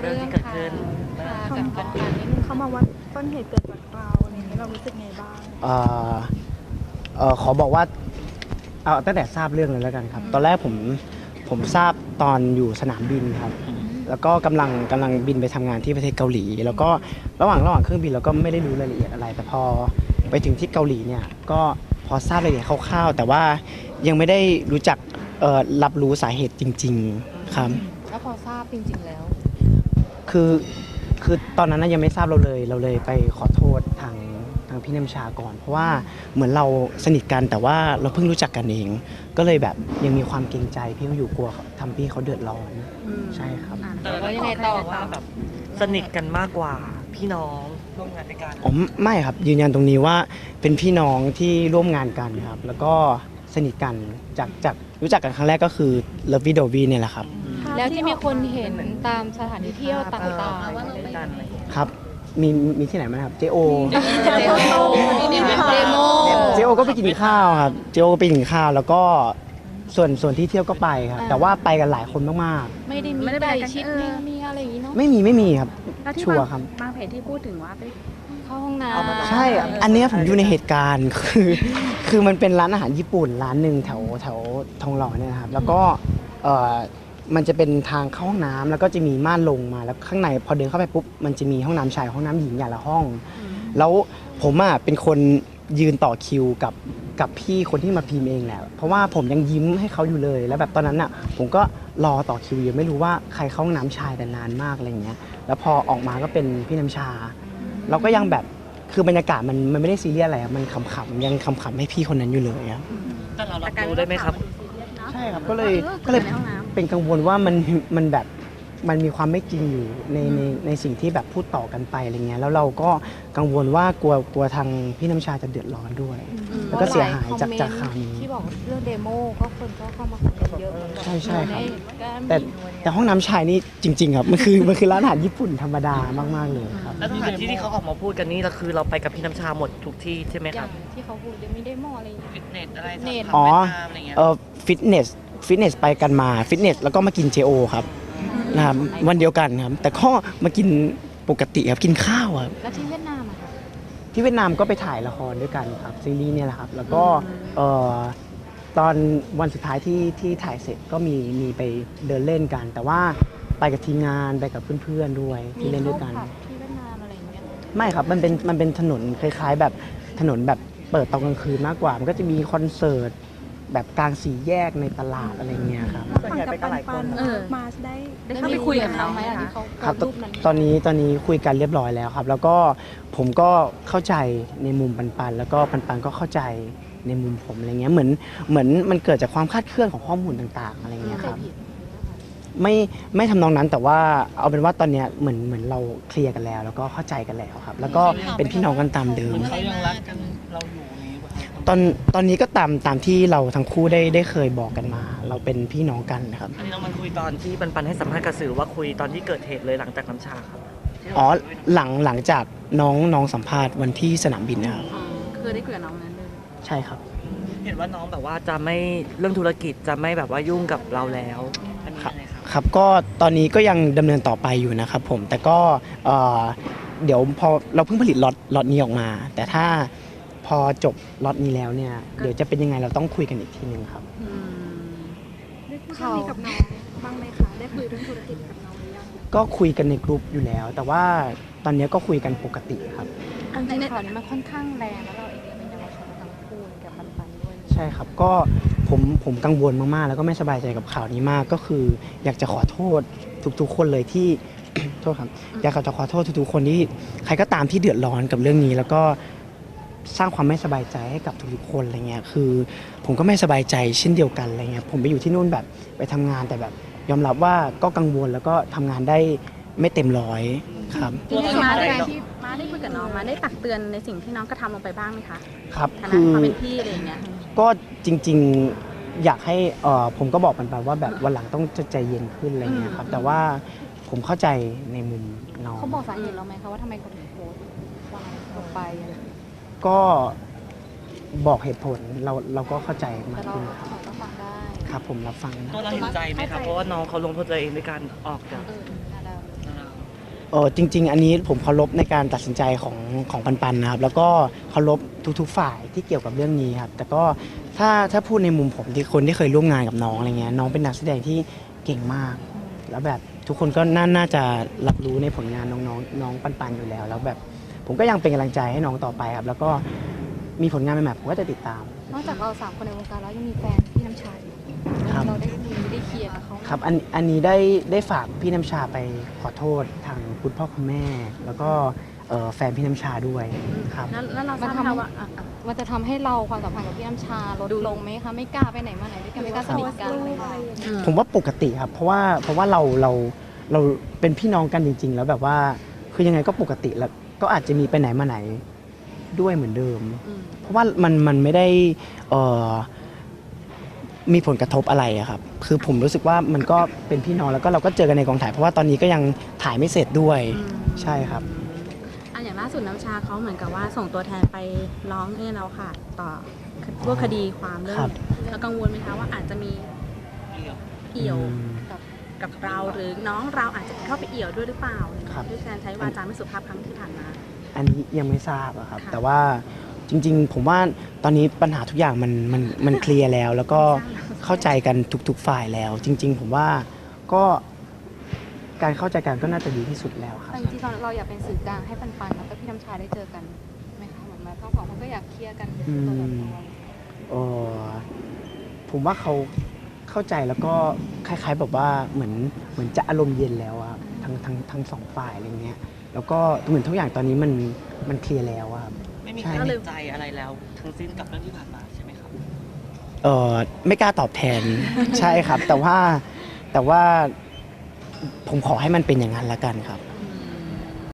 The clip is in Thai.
เรื่องที่เกิดขึ้นค่ะกับแฟนๆนิดนึงเขามาว่าต้นเหตุเกิดจากเราอะไรอย่างนี้เรารู้สึกไงบ้างเอ่อเอ่อขอบอกว่าเอาตั้งแต่ทราบเรื่องเลยแล้วกันครับ ตอนแรกผมผมทราบตอนอยู่สนามบินครับ แล้วก็กำลังกำลังบินไปทำงานที่ประเทศเกาหลี แล้วก็ระหว่างระหว่างเครื่องบินเราก็ไม่ได้รู้รายละเอียดอะไร แต่พอไปถึงที่เกาหลีเนี่ยก็พอทราบรายละเอียดคร่าวๆแต่ว่ายังไม่ได้รู้จักเอ่อรับรู้สาเหตุจริง ๆ ครับ แล้วพอทราบจริงๆแล้ว คือคือตอนนั้นนะยังไม่ทราบเราเลยเราเลยไปขอโทษทางทางพี่น้ำชาก่อน เพราะว่าเหมือนเราสนิทกันแต่ว่าเราเพิ่งรู้จักกันเอง ก็เลยแบบยังมีความเกรงใจพี่เขาอยู่กลัวทำพี่เขาเดือดร้อนใช่ครับแต่แล้วยังไงต่อว่าแบบสนิทกันมากกว่าพี่น้องร่วมงานด้วยกันอ๋อไม่ครับยืนยันตรงนี้ว่าเป็นพี่น้องที่ร่วมงานกันครับ แล้วก็สนิทกันจากจากรู้จักกันครั้งแรกก็คือเลิฟวี่โดวีเนี่ยแหละครับ แล้วที่มีคนเห็นตามสถานที่เที่ยวต่างด้วยกันอะไรอย่างเงี้ยครับ มีมีที่ไหนบ้างครับเจโอๆเดโมเดโมเจโอก็ไปกินข้าวครับเจโอก็ไปกินข้าวแล้วก็ส่วนส่วนที่เที่ยวก็ไปครับ แต่ว่าไปกันหลายคนมากไม่ได้มีไม่ได้ไปใกล้กันชิดเออมีอะไรอย่างนี้เนาะๆ ไม่มีไม่มีครับ แล้วที่ชัวร์บางครับ บางเพจที่พูดถึงว่าไป เข้าห้องน้เอามาำใช่ อันเนี้ยผมอยู่ในเหตุการณ์คือ คือมันเป็นร้านอาหารญี่ปุ่นร้านหนึ่งแถวแถวทองหล่อเนี่ยนะครับ แล้วก็เออ มันจะเป็นทางเข้าห้องน้ำแล้วก็จะมีม่านลงมาแล้วข้างในพอเดินเข้าไปปุ๊บมันจะมีห้องน้ำชายห้องน้ำหญิงอย่างละห้อง แล้วผมอะเป็นคนยืนต่อคิวกับกับพี่คนที่มาพิมพ์เองแหละเพราะว่าผมยังยิ้มให้เขาอยู่เลย แล้วแบบตอนนั้นอะผมก็รอต่อคิวอยู่ไม่รู้ว่าใครเข้าห้องน้ำชายแต่นานมากอะไรอย่างเงี้ยแล้วพอออกมาก็เป็นพี่น้ำชา เราก็ยังแบบคือบรรยากาศมันมันไม่ได้ซีเรียสอะไรอะมันขำๆยังขำๆให้พี่คนนั้นอยู่เลยอะแต่เรารับรู้ได้ไหมครับ ใช่ครับก็เลยก็เลย ในห้องน้ำ เป็นกังวลว่ามันมันแบบมันมีความไม่จริงอยู่ในในในสิ่งที่แบบพูดต่อกันไปอะไรเงี้ยแล้วเราก็กังวลว่ากลัวกลัวทางพี่น้ำชาจะเดือดร้อนด้วย แล้วก็เสียหายจากจากข่าวนี้ที่บอกเรื่องเดโมก็คนก็เข้ามาคอมเมนต์เยอะเหมือนกันใช่ใช่ครับแต่แต่แต่ห้องน้ำชายนี่จริง ๆ ครับมันคือมันคือร้านอาหารญี่ปุ่นธรรมดามาก ๆ เลยครับแล้วสถานที่ที่เขาออกมาพูดกันนี่เราคือเราไปกับพี่น้ำชาหมดทุกที่ใช่ไหมอคย่ารับงที่เขาพูดจะมีเดโมอะไรอย่างเงี้ยฟิตเนสอะไรเน็ตอ๋ออะไรเงี้ยเออฟิตเนส ฟิตเนสไปกันมาฟิตเนสแล้วก็มากินเจโอครับนะครับวันเดียวกันครับ แต่ก็มากินปกติครับกินข้าวครับแล้วที่เวียดนามอะค่ะที่เวียดนามก็ไปถ่ายละครด้วยกันครับซีรีส์เนี่ยแหละครับ แล้วก็เอ่อตอนวันสุดท้ายที่ที่ถ่ายเสร็จก็มีมีไปเดินเล่นกัน แต่ว่าไปกับทีมงานไปกับเพื่อนๆด้วยมีที่เล่นด้วยเข้ากันผับที่เวียดนามอะไรอย่างเงี้ยไม่ครับมันเป็นมันเป็นถนนคล้าย ๆ แบบถนนแบบเปิดตอนกลางคืนมากกว่า มันก็จะมีคอนเสิร์ต แบบกลางสี่แยกในตลาดอะไรเงี้ยครับ ส่วนใหญ่ไปกันหลายคน เออ มาได้ได้ได้เข้ามีไปคุคุยยกักับบเขาเขาไหไหมมอะที่คะเขาครับโพสต์รูปนั้น ตอนนี้ตอนนี้คุยกันเรียบร้อยแล้วครับ แล้วก็ผมก็เข้าใจในมุมปันปันๆแล้วก็ปันปันๆก็เข้าใจในมุมผมอะไรเงี้ยเหมือนเหมือนมันเกิดจากความคลาดเคลื่อนของข้อมูลต่างๆอะไรเงี้ยครับไม่ไม่ทำนองนั้นแต่ว่าเอาเป็นว่าตอนเนี้ยเหมือนเหมือนเราเคลียร์กันแล้ว แล้วก็เข้าใจกันแล้วครับ แล้วก็เป็นพี่น้องกันตามเดิมเขายังรักกันเราอยู่นี้ป่ะครับ ตอนตอนนี้ก็ตามตามที่เราทั้งคู่ได้ได้เคยบอกกันมา เราเป็นพี่น้องกันนะครับ อันนี้เรามาคุยตอนที่ปันปันให้สัมภาษณ์กับสื่อว่าคุยตอนที่เกิดเหตุเลยหลังจากน้ำชาครับอ๋อหลังหลังจากน้องน้องสัมภาษณ์วันที่สนามบินนะครับคือได้คุยกับน้องนั้นเลยใช่ครับ เห็นว่าน้องแบบว่าจะไม่เรื่องธุรกิจจะไม่แบบว่ายุ่งกับเราแล้วอันนี้อะไรครับครับก็ตอนนี้ก็ยังดำเนินต่อไปอยู่นะครับผมแต่ก็เอ่อเดี๋ยวพอเราเพิ่งผลิตล็อตล็อตนี้ออกมา แต่ถ้า พอจบล็อตนี้แล้วเนี่ย เดี๋ยวจะเป็นยังไงเราต้องคุยกันอีกทีนึงครับได้คุยเรื่องนี้กับน้องบ้างไหมคะ ได้คุยเรื่องธุรกิจกับน้องหรือยังก็คุยกันในกลุ่มอยู่แล้ว แต่ว่าตอนนี้ก็คุยกันปกติครับ อันในข่าวนี้มันค่อนข้างแรงแล้วเราเองก็เป็นเยาวชนทั้งคู่กับปันปันด้วยใช่ครับก็ผมผมกังวลมากๆ แล้วก็ไม่สบายใจกับข่าวนี้มากก็คือ อยากจะขอโทษทุกๆ คนเลยที่ โทษครับอยากจะขอโทษทุกๆคนที่ใครก็ตามที่เดือดร้อนกับเรื่องนี้ แล้วก็ สร้างความไม่สบายใจให้กับทุกๆคนอะไรเงี้ยคือ ผมก็ไม่สบายใจเช่นเดียวกันอะไรเงี้ยผมไปอยู่ที่นู่นแบบไปทำงานแต่แบบ ยอมรับว่าก็กังวลแล้วก็ทำงานได้ไม่เต็มร้อยครับ ที่ได้มาได้ที่มาได้คุยกับน้องมาได้ตักเตือนในสิ่งที่น้องกระทำลงไปบ้างไหมคะครับฐานะคือ ความเป็นพี่อะไรอย่างเงี้ย ก็จริงๆอยากให้เอ่อผมก็บอกมันไปว่าแบบวันหลังต้องใจเย็นขึ้นอะไรเงี้ยครับ แต่ว่าผมเข้าใจในมุมน้อง เขาบอกสาเหตุเราไหมคะว่าทำไมเขาถึงโพสต์วางออกไปอะไรอย่างเงี้ย ก็บอกเหตุผลเราเราก็เข้าใจมาแต่กเราขึ้นครับเราก็ฟังได้ครับ ผมรับฟังนะ ตัวเราเห็นใจไหมครับเพราะว่าน้องเขาลงโทษตัวเองด้วยการออกจากเออน่าได้เออจริง ๆ อันนี้ผมเคารพในการตัดสินใจของของปันปันนะครับ แล้วก็เคารพทุกๆฝ่ายที่เกี่ยวกับเรื่องนี้ครับ แต่ก็ถ้าถ้าพูดในมุมผมที่คนที่เคยร่วมงานกับน้องอะไรเงี้ยน้องเป็นนักแสดงที่เก่งมาก แล้วแบบทุกคนก็น่าน่าจะรับรู้ในผลงานน้องๆน้องปันปันอยู่แล้ว แล้วแบบ ผมก็ยังเป็นกำลังใจให้น้องต่อไปครับ แล้วก็มีผลงานใหม่ๆผมก็จะติดตาม นอกจากเราสามคนในวงการแล้วยังมีแฟนพี่น้ำชาอยู่ครับ เราได้คุยได้เคลียร์กับเขาไหมครับอันอันนี้ได้ได้ฝากพี่น้ำชาไปขอโทษทางคุณพ่อคุณแม่ แล้วก็เอ่อแฟนพี่น้ำชาด้วยครับ แล้วแล้วเราทมันราบไหมทำให้คะว่าอะอะมันจะทำให้เราความสัมพันธ์กับพี่น้ำชาลดลงไหมคะไม่กล้าไปไหนมาไหนด้วยกันไม่กล้าสนิทกันอะไรอย่างเงี้ย อืม ผมว่าปกติครับ เพราะว่าเพราะว่าเราเราเราเป็นพี่น้องกันจริง ๆ แล้วแบบว่าคือยังไงก็ปกติแล้ว ก็อาจจะมีไปไหนมาไหนด้วยเหมือนเดิมอืมเพราะว่ามันมันไม่ได้เอ่อมีผลกระทบอะไรอะครับ คือผมรู้สึกว่ามันก็เป็นพี่น้องแล้วก็เราก็เจอกันในกองถ่าย เพราะว่าตอนนี้ก็ยังถ่ายไม่เสร็จด้วยอืมใช่ครับอะอย่างล่าสุดน้ำชาเขาเหมือนกับว่าส่งตัวแทนไปร้องเนี่ยเราค่ะ ต่อพวกคดีความเรื่อครังบเรากังวลไหมคะว่าอาจจะมีเอี่ยวอืม กับกับเราหรือน้องเราอาจจะเข้าไปเอี่ยวด้วยหรือเปล่าอะไรเงี้ยครับ ด้วยการใช้วาจาไม่สุภาพครั้งที่ผ่านมา อันนี้ยังไม่ทราบอะครับ ค่ะ แต่ว่าจริง ๆ ผมว่าตอนนี้ปัญหาทุกอย่างมันมันมันเคลียร์แล้ว แล้วก็เข้าใจกันทุก ๆ ฝ่ายแล้ว จริง ๆ ผมว่าก็การเข้าใจกันก็น่าจะดีที่สุดแล้วครับ แต่จริงๆเราอยากเป็นสื่อกลางให้ปันปันแล้วก็พี่น้ำชาได้เจอกันไหมคะเหมือนมาทั้งสองคนก็อยากเคลียร์กันตัวต่อตัว เออผมว่าเขา เข้าใจแล้วก็คล้ายๆแบบว่าเหมือนเหมือนจะอารมณ์เย็นแล้วอะครับทั้งทั้งทั้งสองฝ่ายอะไรเงี้ยแล้วก็เหมือนทุกอย่างตอนนี้มันมันเคลียร์แล้วอะครับ ไม่มีใครใช่ติดใจอะไรแล้ว ทั้งสิ้นกับเรื่องที่ผ่านมาใช่ไหมครับ เออไม่กล้าตอบแทน ใช่ครับ แต่ว่าแต่ว่าผมขอให้มันเป็นอย่างนั้นละกันครับ